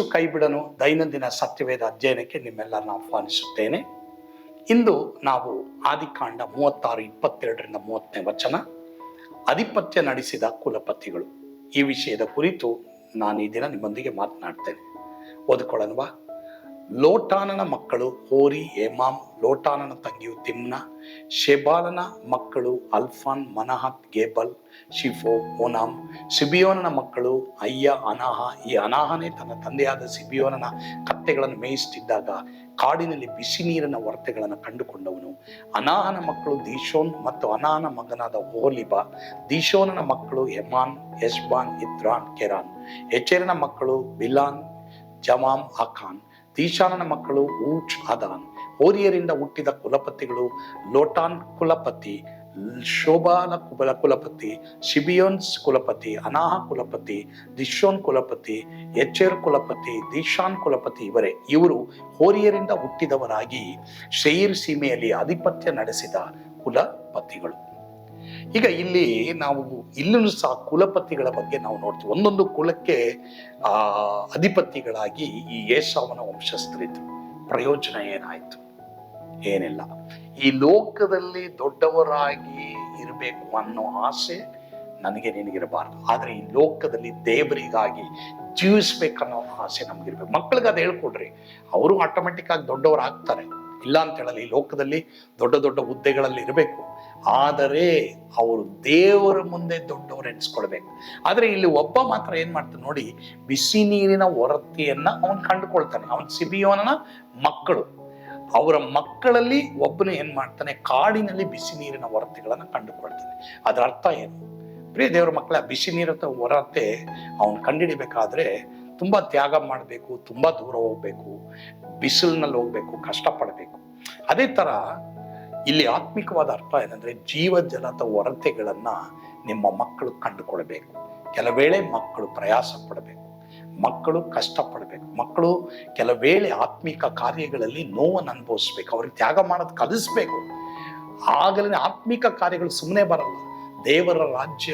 ಯೇಸು ಕೈಬಿಡನು ದೈನಂದಿನ ಸತ್ಯವೇದ ಅಧ್ಯಯನಕ್ಕೆ ನಿಮ್ಮೆಲ್ಲರನ್ನ ಆಹ್ವಾನಿಸುತ್ತೇನೆ. ಇಂದು ನಾವು ಆದಿಕಾಂಡ ಮೂವತ್ತಾರು, ಇಪ್ಪತ್ತೆರಡರಿಂದ ಮೂವತ್ತನೇ ವಚನ. ಅಧಿಪತ್ಯ ನಡೆಸಿದ ಕುಲಪತಿಗಳು. ಈ ವಿಷಯದ ಕುರಿತು ನಾನು ಈ ದಿನ ನಿಮ್ಮೊಂದಿಗೆ ಮಾತನಾಡ್ತೇನೆ. ಓದಿಕೊಳ್ಳೋಣವಾ? ಲೋಟಾನನ ಮಕ್ಕಳು ಹೋರಿ, ಹೇಮಾಮ್, ಲೋಟಾನನ ತಂಗಿಯು ತಿಮ್ನ, ಶೆಬಾಲನ ಮಕ್ಕಳು ಅಲ್ಫಾನ್, ಮನಹತ್, ಗೇಬಲ್, ಶಿಫೋ, ಓನಾಮ್, ಸಿಬಿಯೋನನ ಮಕ್ಕಳು ಅಯ್ಯ, ಅನಾಹ. ಈ ಅನಾಹನೇ ತನ್ನ ತಂದೆಯಾದ ಸಿಬಿಯೋನನ ಕತ್ತೆಗಳನ್ನು ಮೇಯಿಸುತ್ತಿದ್ದಾಗ ಕಾಡಿನಲ್ಲಿ ಬಿಸಿ ನೀರಿನ ವರ್ತೆಗಳನ್ನು ಕಂಡುಕೊಂಡವನು. ಅನಾಹನ ಮಕ್ಕಳು ದೀಶೋನ್ ಮತ್ತು ಅನಾಹನ ಮಗನಾದ ಓಲಿಬಾ ದೀಶೋನನ ಮಕ್ಕಳು ಹೆಮಾನ್ ಯಶ್ಬಾನ್ ಇದ್ರಾನ್ ಕೆರಾನ್. ಎಚೆರನ ಮಕ್ಕಳು ಬಿಲಾನ್, ಜಮಾಮ್, ಅಖಾನ್. ದೀಶಾನನ ಮಕ್ಕಳು ಊಚ್ ಅದಾನ್ ಹೋರಿಯರಿಂದ ಹುಟ್ಟಿದ ಕುಲಪತಿಗಳು ಲೋಟಾನ್ ಕುಲಪತಿ ಶೋಭಾನ ಕುಬಲ ಕುಲಪತಿ, ಶಿಬಿಯೋನ್ಸ್ ಕುಲಪತಿ, ಅನಾಹ ಕುಲಪತಿ ದಿಶೋನ್ ಕುಲಪತಿ ಎಚೇರ್ ಕುಲಪತಿ, ದಿಶಾನ್ ಕುಲಪತಿ ಇವರೇ. ಇವರು ಹೋರಿಯರಿಂದ ಹುಟ್ಟಿದವರಾಗಿ ಶೈರ್ ಸೀಮೆಯಲ್ಲಿ ಆಧಿಪತ್ಯ ನಡೆಸಿದ ಕುಲಪತಿಗಳು. ಈಗ ಇಲ್ಲಿ ನಾವು ಇಲ್ಲೂ ಸಹ ಕುಲಪತಿಗಳ ಬಗ್ಗೆ ನಾವು ನೋಡ್ತೀವಿ. ಒಂದೊಂದು ಕುಲಕ್ಕೆ, ಆ, ಅಧಿಪತಿಗಳಾಗಿ ಈ ಏಸಾವನ ವಂಶಸ್ಥರಿದ್ರು. ಪ್ರಯೋಜನ ಏನಾಯ್ತು? ಏನಿಲ್ಲ. ಈ ಲೋಕದಲ್ಲಿ ದೊಡ್ಡವರಾಗಿ ಇರಬೇಕು ಅನ್ನೋ ಆಸೆ ನನಗೆ ನಿನಗಿರಬಾರ್ದು. ಆದರೆ ಈ ಲೋಕದಲ್ಲಿ ದೇವರಿಗಾಗಿ ಜೀವಿಸ್ಬೇಕನ್ನೋ ಆಸೆ ನಮ್ಗಿರ್ಬೇಕು. ಮಕ್ಕಳಿಗೆ ಅದು ಹೇಳ್ಕೊಡ್ರಿ. ಅವರು ಆಟೋಮೆಟಿಕ್ ಆಗಿ ದೊಡ್ಡವರು ಆಗ್ತಾರೆ ಇಲ್ಲ ಅಂತ ಹೇಳಲ್ಲ ಈ ಲೋಕದಲ್ಲಿ ದೊಡ್ಡ ದೊಡ್ಡ ಹುದ್ದೆಗಳಲ್ಲಿ ಇರಬೇಕು. ಆದರೆ ಅವರು ದೇವರ ಮುಂದೆ ದೊಡ್ಡವರು ಎನಿಸ್ಕೊಳ್ಬೇಕು. ಆದ್ರೆ ಇಲ್ಲಿ ಒಬ್ಬ ಮಾತ್ರ ಏನು ಮಾಡ್ತಾನೆ ನೋಡಿ, ಬಿಸಿ ನೀರಿನ ಹೊರತೆಯನ್ನ ಅವನು ಕಂಡುಕೊಳ್ತಾನೆ. ಅವನ್ ಸಿಬಿಯೋನ ಮಕ್ಕಳು. ಅವರ ಮಕ್ಕಳಲ್ಲಿ ಒಬ್ಬನು ಏನು ಮಾಡ್ತಾನೆ, ಕಾಡಿನಲ್ಲಿ ಬಿಸಿ ನೀರಿನ ಹೊರತೆಗಳನ್ನ ಕಂಡುಕೊಳ್ತಾನೆ. ಅದರ ಅರ್ಥ ಏನು? ಪ್ರಿಯ ದೇವರ ಮಕ್ಕಳ ಬಿಸಿ ನೀರ ಹೊರತೆ ಅವನು ಕಂಡುಹಿಡಿಬೇಕಾದ್ರೆ ತುಂಬಾ ತ್ಯಾಗ ಮಾಡಬೇಕು, ತುಂಬಾ ದೂರ ಹೋಗ್ಬೇಕು, ಬಿಸಿಲಿನಲ್ಲಿ ಹೋಗ್ಬೇಕು, ಕಷ್ಟಪಡಬೇಕು. ಅದೇ ತರ ಇಲ್ಲಿ ಆತ್ಮಿಕವಾದ ಅರ್ಥ ಏನಂದ್ರೆ ಜೀವ ಜಲದ ಹೊರತೆಗಳನ್ನ ನಿಮ್ಮ ಮಕ್ಕಳು ಕಂಡುಕೊಳ್ಬೇಕು. ಕೆಲವೇಳೆ ಮಕ್ಕಳು ಪ್ರಯಾಸ ಪಡಬೇಕು, ಮಕ್ಕಳು ಕಷ್ಟಪಡಬೇಕು, ಮಕ್ಕಳು ಕೆಲವೇಳೆ ಆತ್ಮಿಕ ಕಾರ್ಯಗಳಲ್ಲಿ ನೋವನ್ನು ಅನುಭವಿಸ್ಬೇಕು, ಅವ್ರಿಗೆ ತ್ಯಾಗ ಮಾಡೋದು ಕಲಿಸ್ಬೇಕು. ಆಗಲೇ ಆತ್ಮಿಕ ಕಾರ್ಯಗಳು ಸುಮ್ಮನೆ ಬರಲ್ಲ. ದೇವರ ರಾಜ್ಯ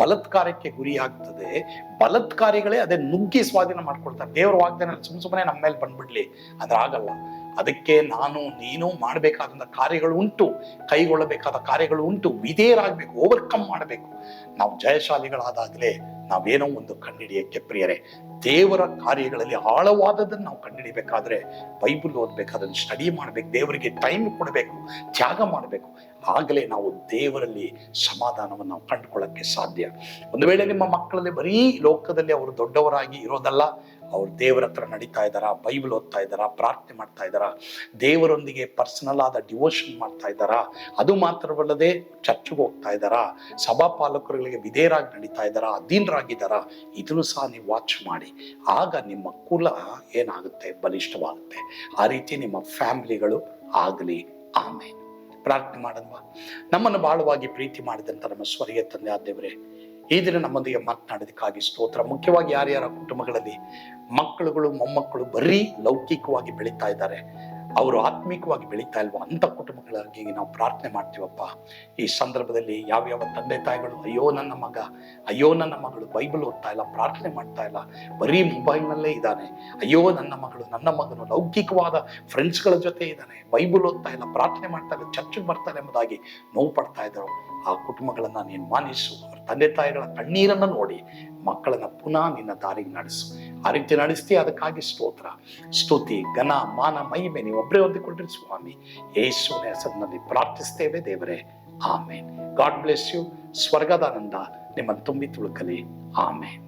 ಬಲತ್ಕಾರಕ್ಕೆ ಗುರಿಯಾಗ್ತದೆ. ಬಲತ್ಕಾರಿಗಳೇ ಅದೇ ನುಗ್ಗಿ ಸ್ವಾಧೀನ ಮಾಡ್ಕೊಳ್ತಾರೆ. ದೇವರ ವಾಗ್ದಾನ ಸುಮ್ ಸುಮ್ಮನೆ ನಮ್ಮ ಮೇಲೆ ಬಂದ್ಬಿಡ್ಲಿ. ಅಂದ್ರೆ ಆಗಲ್ಲ ಅದಕ್ಕೆ ನಾನು, ನೀನು ಮಾಡಬೇಕಾದಂಥ ಕಾರ್ಯಗಳು ಉಂಟು. ಕೈಗೊಳ್ಳಬೇಕಾದ ಕಾರ್ಯಗಳು ಉಂಟು. ವಿಧೇಯರಾಗಬೇಕು ಓವರ್ಕಮ್ ಮಾಡಬೇಕು. ನಾವು ಜಯಶಾಲಿಗಳಾದಾಗಲೇ ನಾವೇನೋ ಒಂದು ಕಂಡಿಡಿಯಕ್ಕೆ ಪ್ರಿಯರೇ, ದೇವರ ಕಾರ್ಯಗಳಲ್ಲಿ ಆಳವಾದದನ್ನು ನಾವು ಕಂಡುಹಿಡಿಬೇಕಾದ್ರೆ ಬೈಬಲ್ ಓದಬೇಕಾದ್ರೆ ಸ್ಟಡಿ ಮಾಡಬೇಕು, ದೇವರಿಗೆ ಟೈಮ್ ಕೊಡಬೇಕು, ತ್ಯಾಗ ಮಾಡಬೇಕು. ಆಗಲೇ ನಾವು ದೇವರಲ್ಲಿ ಸಮಾಧಾನವನ್ನು ನಾವು ಕಂಡುಕೊಳ್ಳಕ್ಕೆ ಸಾಧ್ಯ. ಒಂದು ವೇಳೆ ನಿಮ್ಮ ಮಕ್ಕಳಲ್ಲಿ ಬರೀ ಲೋಕದಲ್ಲಿ ಅವರು ದೊಡ್ಡವರಾಗಿ ಇರೋದಲ್ಲ ಅವ್ರು ದೇವರ ಹತ್ರ ನಡೀತಾ ಇದ್ದಾರಾ, ಬೈಬಲ್ ಓದ್ತಾ ಇದ್ದಾರಾ, ಪ್ರಾರ್ಥನೆ ಮಾಡ್ತಾ ಇದ್ದಾರಾ, ದೇವರೊಂದಿಗೆ ಪರ್ಸನಲ್ ಆದ ಡಿವೋಷನ್ ಮಾಡ್ತಾ ಇದ್ದಾರಾ, ಅದು ಮಾತ್ರವಲ್ಲದೆ ಚರ್ಚ್ಗೆ ಹೋಗ್ತಾ ಇದ್ದಾರಾ, ಸಭಾಪಾಲಕರುಗಳಿಗೆ ವಿಧೇಯರಾಗಿ ನಡೀತಾ ಇದ್ದಾರಾ, ಅಧೀನರಾಗಿದ್ದಾರಾ, ಇದನ್ನು ಸಹ ನೀವು ವಾಚ್ ಮಾಡಿ. ಆಗ ನಿಮ್ಮ ಕುಲ ಏನಾಗುತ್ತೆ? ಬಲಿಷ್ಠವಾಗುತ್ತೆ. ಆ ರೀತಿ ನಿಮ್ಮ ಫ್ಯಾಮಿಲಿಗಳು ಆಗಲಿ. ಆಮೇಲೆ ಪ್ರಾರ್ಥನೆ ಮಾಡಲ್ವಾ ನಮ್ಮನ್ನು ಬಾಳುವಾಗಿ ಪ್ರೀತಿ ಮಾಡಿದಂಥ ನಮ್ಮ ಸ್ವರ್ಗೀಯ ತಂದೆ ಆದೇವರೇ ಈ ದಿನ ನಮ್ಮೊಂದಿಗೆ ಮಾತನಾಡೋದಕ್ಕಾಗಿ ಸ್ತೋತ್ರ. ಮುಖ್ಯವಾಗಿ ಯಾರ್ಯಾರ ಕುಟುಂಬಗಳಲ್ಲಿ ಮಕ್ಕಳುಗಳು, ಮೊಮ್ಮಕ್ಕಳು ಬರೀ ಲೌಕಿಕವಾಗಿ ಬೆಳೀತಾ ಇದ್ದಾರೆ, ಅವರು ಆತ್ಮಿಕವಾಗಿ ಬೆಳೀತಾ ಇಲ್ವೋ ಅಂತ ಕುಟುಂಬಗಳಾಗಿ ನಾವು ಪ್ರಾರ್ಥನೆ ಮಾಡ್ತೀವಪ್ಪ. ಈ ಸಂದರ್ಭದಲ್ಲಿ ಯಾವ್ಯಾವ ತಂದೆ ತಾಯಿಗಳು, ಅಯ್ಯೋ ನನ್ನ ಮಗ, ಅಯ್ಯೋ ನನ್ನ ಮಗಳು ಬೈಬಲ್ ಓದ್ತಾ ಇಲ್ಲ, ಪ್ರಾರ್ಥನೆ ಮಾಡ್ತಾ ಇಲ್ಲ, ಬರೀ ಮೊಬೈಲ್ನಲ್ಲೇ ಇದ್ದಾನೆ, ಅಯ್ಯೋ ನನ್ನ ಮಗಳು, ನನ್ನ ಮಗನು ಲೌಕಿಕವಾದ ಫ್ರೆಂಡ್ಸ್ಗಳ ಜೊತೆ ಇದ್ದಾನೆ, ಬೈಬಲ್ ಓದ್ತಾ ಇಲ್ಲ, ಪ್ರಾರ್ಥನೆ ಮಾಡ್ತಾ ಇಲ್ಲ, ಚರ್ಚಿಗೆ ಬರ್ತಾರೆ ಎಂಬುದಾಗಿ ನೋವು ಪಡ್ತಾ ಇದ್ದಾರೆ ಆ ಕುಟುಂಬಗಳನ್ನು ನೀನು ಮಾನಿಸು ತಂದೆ ತಾಯಿಗಳ ಕಣ್ಣೀರನ್ನ ನೋಡಿ ಮಕ್ಕಳನ್ನ ಪುನಃ ನಿನ್ನ ದಾರಿಗೆ ನಡೆಸು. ಆ ರೀತಿ ನಡೆಸ್ತಿ ಅದಕ್ಕಾಗಿ ಸ್ತೋತ್ರ. ಸ್ತುತಿ, ಘನ, ಮಾನ, ಮಹಿಮೆ ನೀವು ಒಬ್ಬರೇ ಹೊಂದಿಕೊಂಡ್ರಿ ಸ್ವಾಮಿ. ಯೇಸುವಿನ ಹೆಸರಿನಲ್ಲಿ ಪ್ರಾರ್ಥಿಸ್ತೇವೆ ದೇವರೇ. ಆಮೇನ್. God bless you. ಸ್ವರ್ಗದಾನಂದ ನಿಮ್ಮನ್ನು ತುಂಬಿ ತುಳುಕಲಿ. ಆಮೇನ್.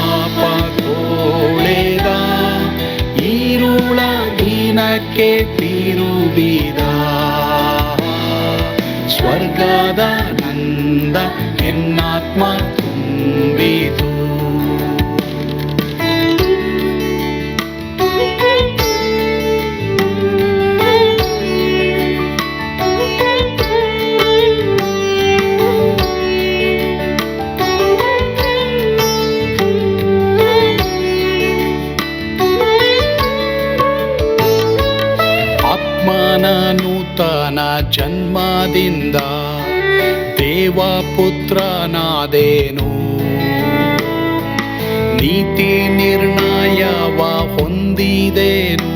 ದಿನಕ್ಕೆ ತಿರುಗಿದ ಸ್ವರ್ಗದ ನಂದ ಜನ್ಮದಿಂದ ದೇವಪುತ್ರನಾದೇನು ನೀತಿ ನಿರ್ಣಯವ ಹೊಂದಿದೇನು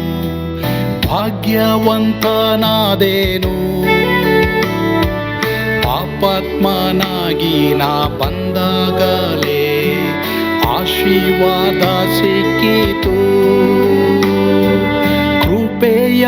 ಭಾಗ್ಯವಂತನಾದೇನು. ಪಾಪಾತ್ಮನಾಗಿ ನಾ ಬಂದಾಗಲೇ ಆಶೀರ್ವಾದ ಸಿಕ್ಕಿತು. ಕೃಪೆಯ